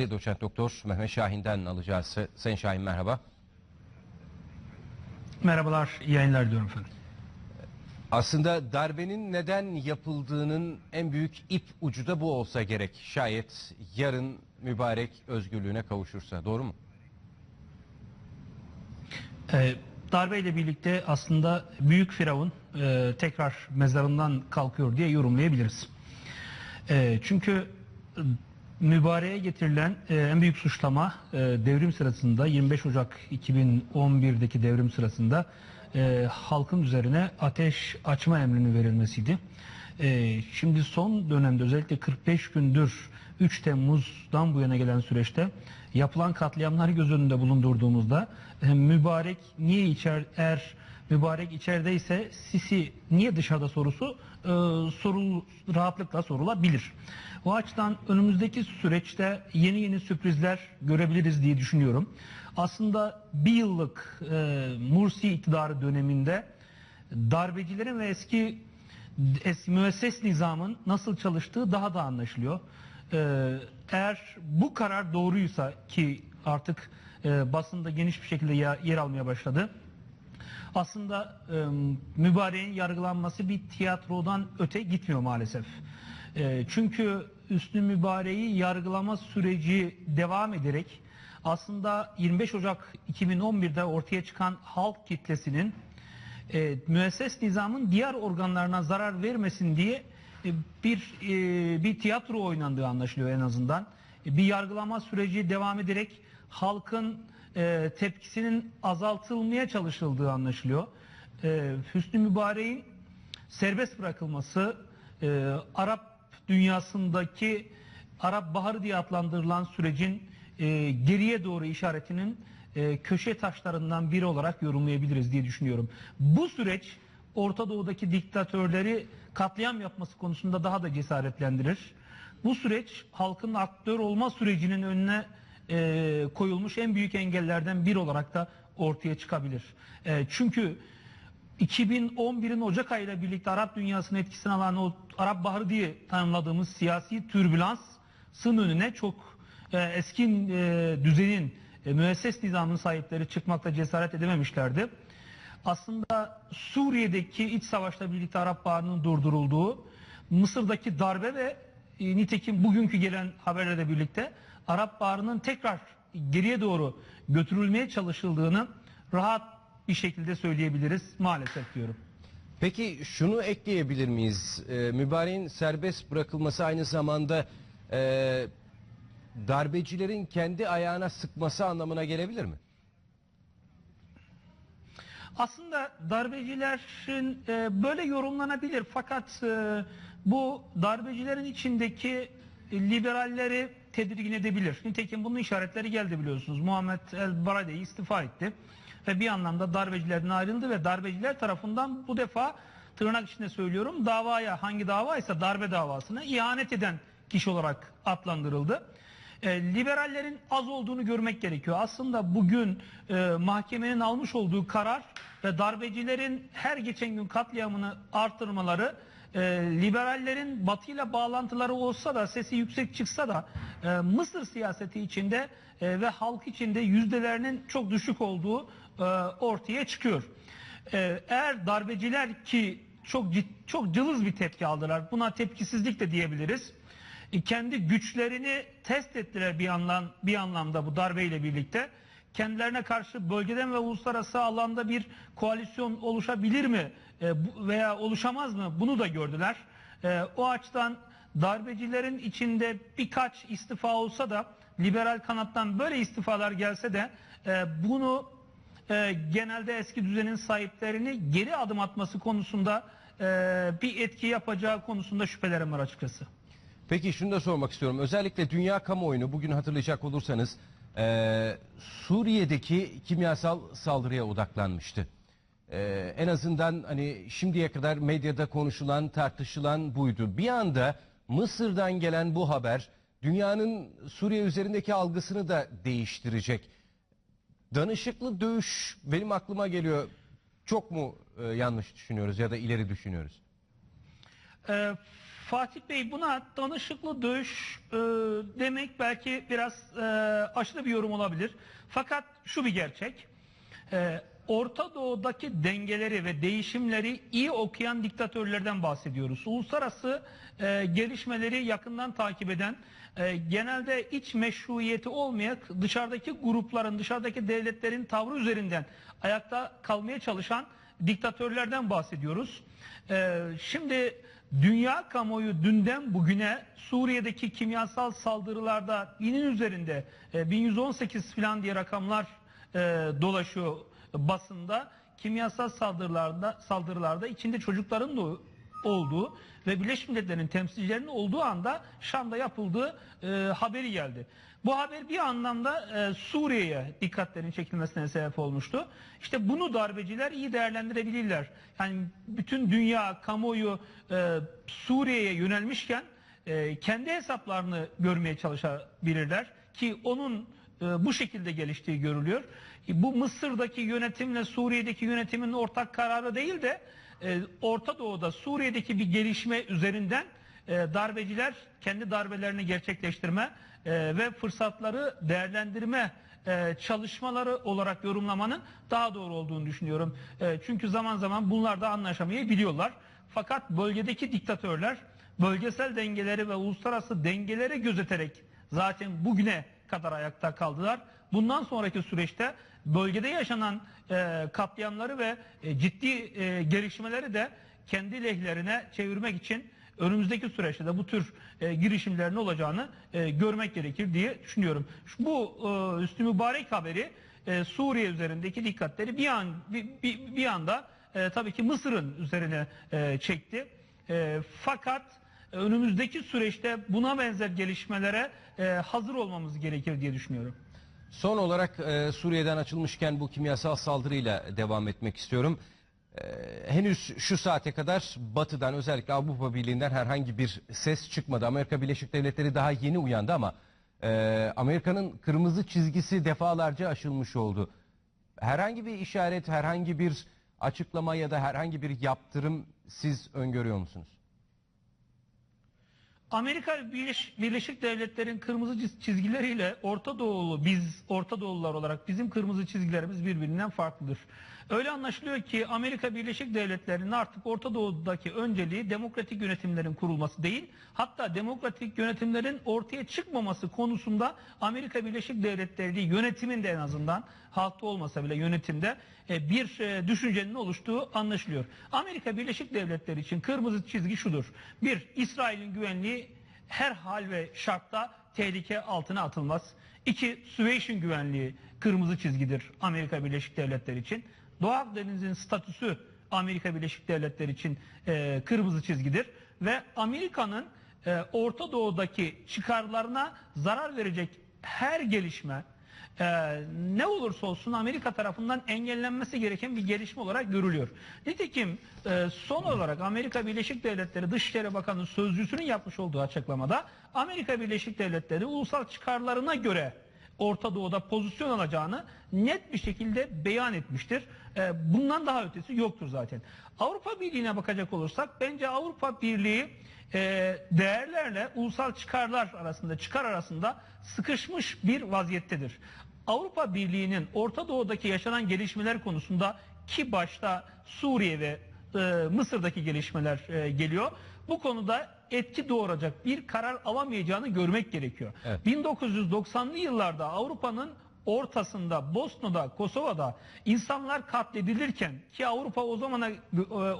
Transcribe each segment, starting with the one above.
üyesi doçent doktor Mehmet Şahin'den alacağız. Sayın Şahin merhaba. Merhabalar, iyi yayınlar diliyorum efendim. Aslında darbenin neden yapıldığının en büyük ip ucu da bu olsa gerek. Şayet yarın mübarek özgürlüğüne kavuşursa. Doğru mu? Ee, darbeyle birlikte aslında Büyük Firavun e, tekrar mezarından kalkıyor diye yorumlayabiliriz. E, çünkü mübareğe getirilen e, en büyük suçlama e, devrim sırasında 25 Ocak 2011'deki devrim sırasında e, halkın üzerine ateş açma emrinin verilmesiydi. E, şimdi son dönemde özellikle 45 gündür 3 Temmuz'dan bu yana gelen süreçte yapılan katliamları göz önünde bulundurduğumuzda e, mübarek niye içer eğer mübarek içerideyse Sisi niye dışarıda sorusu e, sorul, rahatlıkla sorulabilir. O açıdan önümüzdeki süreçte yeni yeni sürprizler görebiliriz diye düşünüyorum. Aslında bir yıllık e, Mursi iktidarı döneminde darbecilerin ve eski eski müesses nizamın nasıl çalıştığı daha da anlaşılıyor. Ee, eğer bu karar doğruysa ki artık e, basında geniş bir şekilde yer almaya başladı. Aslında e, mübareğin yargılanması bir tiyatrodan öte gitmiyor maalesef. E, çünkü Üstü Mübareği yargılama süreci devam ederek aslında 25 Ocak 2011'de ortaya çıkan halk kitlesinin e, müesses nizamın diğer organlarına zarar vermesin diye e, bir e, bir tiyatro oynandığı anlaşılıyor en azından. E, bir yargılama süreci devam ederek halkın e, tepkisinin azaltılmaya çalışıldığı anlaşılıyor. E, Hüsnü Mübarek'in serbest bırakılması e, Arap dünyasındaki Arap Baharı diye adlandırılan sürecin e, geriye doğru işaretinin e, köşe taşlarından biri olarak yorumlayabiliriz diye düşünüyorum. Bu süreç Orta Doğu'daki diktatörleri katliam yapması konusunda daha da cesaretlendirir. Bu süreç halkın aktör olma sürecinin önüne e, koyulmuş en büyük engellerden biri olarak da ortaya çıkabilir. E, çünkü 2011'in Ocak ayıyla birlikte Arap dünyasının etkisini alan o Arap Baharı diye tanımladığımız siyasi türbülansın önüne çok e, eski e, düzenin e, müesses nizamın sahipleri çıkmakta cesaret edememişlerdi. Aslında Suriye'deki iç savaşla birlikte Arap Baharı'nın durdurulduğu, Mısır'daki darbe ve e, nitekim bugünkü gelen haberlerle birlikte Arap Baharı'nın tekrar geriye doğru götürülmeye çalışıldığını rahat bir şekilde söyleyebiliriz maalesef diyorum. Peki şunu ekleyebilir miyiz? Ee, mübareğin serbest bırakılması aynı zamanda e, darbecilerin kendi ayağına sıkması anlamına gelebilir mi? Aslında darbecilerin e, böyle yorumlanabilir fakat e, bu darbecilerin içindeki liberalleri tedirgin edebilir. Nitekim bunun işaretleri geldi biliyorsunuz. Muhammed El Baradei istifa etti ve bir anlamda darbecilerden ayrıldı ve darbeciler tarafından bu defa tırnak içinde söylüyorum davaya hangi davaysa darbe davasına ihanet eden kişi olarak adlandırıldı. E, liberallerin az olduğunu görmek gerekiyor. Aslında bugün e, mahkemenin almış olduğu karar ve darbecilerin her geçen gün katliamını artırmaları e, liberallerin batıyla bağlantıları olsa da sesi yüksek çıksa da e, Mısır siyaseti içinde e, ve halk içinde yüzdelerinin çok düşük olduğu e, ortaya çıkıyor. E, eğer darbeciler ki çok çok cılız bir tepki aldılar. Buna tepkisizlik de diyebiliriz. E, kendi güçlerini test ettiler bir anlam bir anlamda bu darbeyle birlikte. Kendilerine karşı bölgeden ve uluslararası alanda bir koalisyon oluşabilir mi veya oluşamaz mı? Bunu da gördüler. E, o açıdan darbecilerin içinde birkaç istifa olsa da liberal kanattan böyle istifalar gelse de e, bunu e, genelde eski düzenin sahiplerini geri adım atması konusunda e, bir etki yapacağı konusunda şüphelerim var açıkçası. Peki şunu da sormak istiyorum. Özellikle dünya kamuoyunu bugün hatırlayacak olursanız e, Suriye'deki kimyasal saldırıya odaklanmıştı. E, en azından hani şimdiye kadar medyada konuşulan, tartışılan buydu. Bir anda Mısır'dan gelen bu haber dünyanın Suriye üzerindeki algısını da değiştirecek. Danışıklı dövüş benim aklıma geliyor. Çok mu e, yanlış düşünüyoruz ya da ileri düşünüyoruz? E, Fatih Bey buna danışıklı dövüş e, demek belki biraz e, aşırı bir yorum olabilir. Fakat şu bir gerçek. E, Orta Doğu'daki dengeleri ve değişimleri iyi okuyan diktatörlerden bahsediyoruz. Uluslararası e, gelişmeleri yakından takip eden, e, genelde iç meşruiyeti olmayan dışarıdaki grupların, dışarıdaki devletlerin tavrı üzerinden ayakta kalmaya çalışan diktatörlerden bahsediyoruz. E, şimdi dünya kamuoyu dünden bugüne Suriye'deki kimyasal saldırılarda binin üzerinde e, 1118 falan diye rakamlar e, dolaşıyor basında kimyasal saldırılarda saldırılarda içinde çocukların da olduğu ve Birleşmiş Milletler'in temsilcilerinin olduğu anda Şam'da yapıldığı e, haberi geldi. Bu haber bir anlamda e, Suriye'ye dikkatlerin çekilmesine sebep olmuştu. İşte bunu darbeciler iyi değerlendirebilirler. Yani bütün dünya kamuoyu e, Suriye'ye yönelmişken e, kendi hesaplarını görmeye çalışabilirler ki onun bu şekilde geliştiği görülüyor. E, Bu Mısır'daki yönetimle Suriye'deki yönetimin ortak kararı değil de e, Orta Doğu'da Suriye'deki bir gelişme üzerinden e, darbeciler kendi darbelerini gerçekleştirme e, ve fırsatları değerlendirme e, çalışmaları olarak yorumlamanın daha doğru olduğunu düşünüyorum. E, çünkü zaman zaman bunlar da anlaşamayı biliyorlar. Fakat bölgedeki diktatörler bölgesel dengeleri ve uluslararası dengeleri gözeterek zaten bugüne kadar ayakta kaldılar. Bundan sonraki süreçte bölgede yaşanan e, katliamları ve e, ciddi e, gelişmeleri de kendi lehlerine çevirmek için önümüzdeki süreçte de bu tür e, girişimlerin olacağını e, görmek gerekir diye düşünüyorum. Şu- Bu e, Üstü Mübarek haberi e, Suriye üzerindeki dikkatleri bir an bir, bir, bir anda e, tabii ki Mısır'ın üzerine e, çekti. E, fakat önümüzdeki süreçte buna benzer gelişmelere e, hazır olmamız gerekir diye düşünüyorum. Son olarak e, Suriye'den açılmışken bu kimyasal saldırıyla devam etmek istiyorum. E, henüz şu saate kadar Batı'dan özellikle Avrupa Birliği'nden herhangi bir ses çıkmadı. Amerika Birleşik Devletleri daha yeni uyandı ama e, Amerika'nın kırmızı çizgisi defalarca aşılmış oldu. Herhangi bir işaret, herhangi bir açıklama ya da herhangi bir yaptırım siz öngörüyor musunuz? Amerika Birleş- Birleşik Devletleri'nin kırmızı çiz- çizgileriyle Orta Doğulu biz Orta Doğulular olarak bizim kırmızı çizgilerimiz birbirinden farklıdır. Öyle anlaşılıyor ki Amerika Birleşik Devletleri'nin artık Orta Doğu'daki önceliği demokratik yönetimlerin kurulması değil, hatta demokratik yönetimlerin ortaya çıkmaması konusunda Amerika Birleşik Devletleri yönetiminde en azından halkta olmasa bile yönetimde e, bir e, düşüncenin oluştuğu anlaşılıyor. Amerika Birleşik Devletleri için kırmızı çizgi şudur. Bir, İsrail'in güvenliği her hal ve şartta tehlike altına atılmaz. İki, Süveyş'in güvenliği kırmızı çizgidir Amerika Birleşik Devletleri için. Doğu Akdeniz'in statüsü Amerika Birleşik Devletleri için e, kırmızı çizgidir. Ve Amerika'nın e, Orta Doğu'daki çıkarlarına zarar verecek her gelişme, e, ne olursa olsun Amerika tarafından engellenmesi gereken bir gelişme olarak görülüyor. Nitekim e, son olarak Amerika Birleşik Devletleri Dışişleri Bakanı sözcüsünün yapmış olduğu açıklamada Amerika Birleşik Devletleri ulusal çıkarlarına göre Orta Doğu'da pozisyon alacağını net bir şekilde beyan etmiştir. E, bundan daha ötesi yoktur zaten. Avrupa Birliği'ne bakacak olursak bence Avrupa Birliği e, değerlerle ulusal çıkarlar arasında çıkar arasında sıkışmış bir vaziyettedir. Avrupa Birliği'nin Orta Doğu'daki yaşanan gelişmeler konusunda ki başta Suriye ve e, Mısır'daki gelişmeler e, geliyor. Bu konuda etki doğuracak bir karar alamayacağını görmek gerekiyor. Evet. 1990'lı yıllarda Avrupa'nın ortasında Bosna'da, Kosova'da insanlar katledilirken ki Avrupa o zamana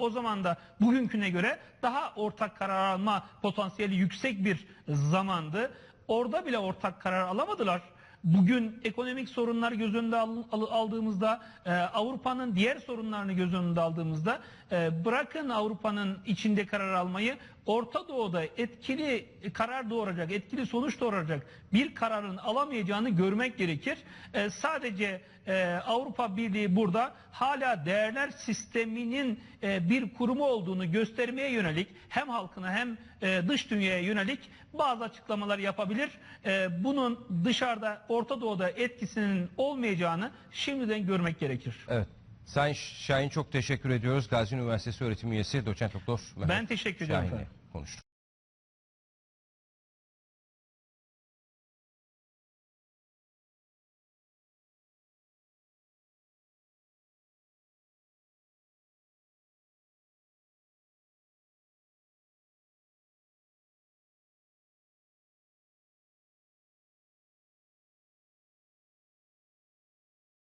o zaman da bugünküne göre daha ortak karar alma potansiyeli yüksek bir zamandı. Orada bile ortak karar alamadılar. Bugün ekonomik sorunlar göz önünde al- al- aldığımızda, e, Avrupa'nın diğer sorunlarını göz önünde aldığımızda, e, bırakın Avrupa'nın içinde karar almayı, Orta Doğu'da etkili karar doğuracak, etkili sonuç doğuracak bir kararın alamayacağını görmek gerekir. E, sadece e, Avrupa Birliği burada hala değerler sisteminin e, bir kurumu olduğunu göstermeye yönelik hem halkına hem e, dış dünyaya yönelik bazı açıklamalar yapabilir. E, bunun dışarıda Orta Doğu'da etkisinin olmayacağını şimdiden görmek gerekir. Evet. Sayın Şahin çok teşekkür ediyoruz. Gazi Üniversitesi öğretim üyesi doçent doktor Mehmet Ben teşekkür ediyorum Şahin'le konuştuk.